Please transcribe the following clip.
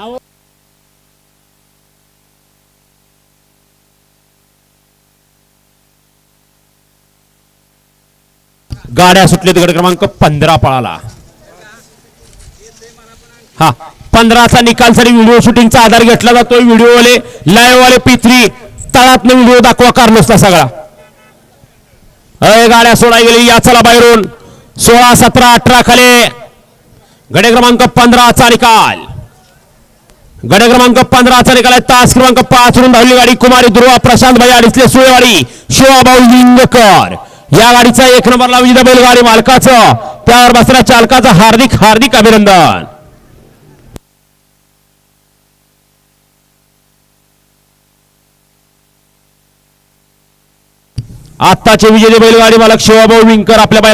अहो. गाड्या सुटले गड क्रमांक पंधरा पळाला. हा पंधराचा निकालसाठी व्हिडिओ शूटिंगचा आधार घेतला जातोय व्हिडिओ वाले लाईव्ह वाले पित्री तळात व्हिडिओ दाखवा कार्लोसला सगळा. अय गाड्या सोडा गेली. या चला बाहेरून. सोळा सतरा अठरा खाले. गडे क्रमांक पंधराचा निकाल. गड क्रमांक पंधराचा निकाल आहे. तास क्रमांक पाच वरून धावली गाडी कुमारी दुर्वा प्रशांत भाई अडीचले सुळेवाडी शिवाभाऊ लिंगकर. या गाडीचा एक नंबरला विजय बैलगाडी मालकाचं त्यावर बसल्या चालकाचं हार्दिक हार्दिक अभिनंदन. आत्ताचे विजेते बैलगाडी मालक शिवाभाऊ विंकर आपल्या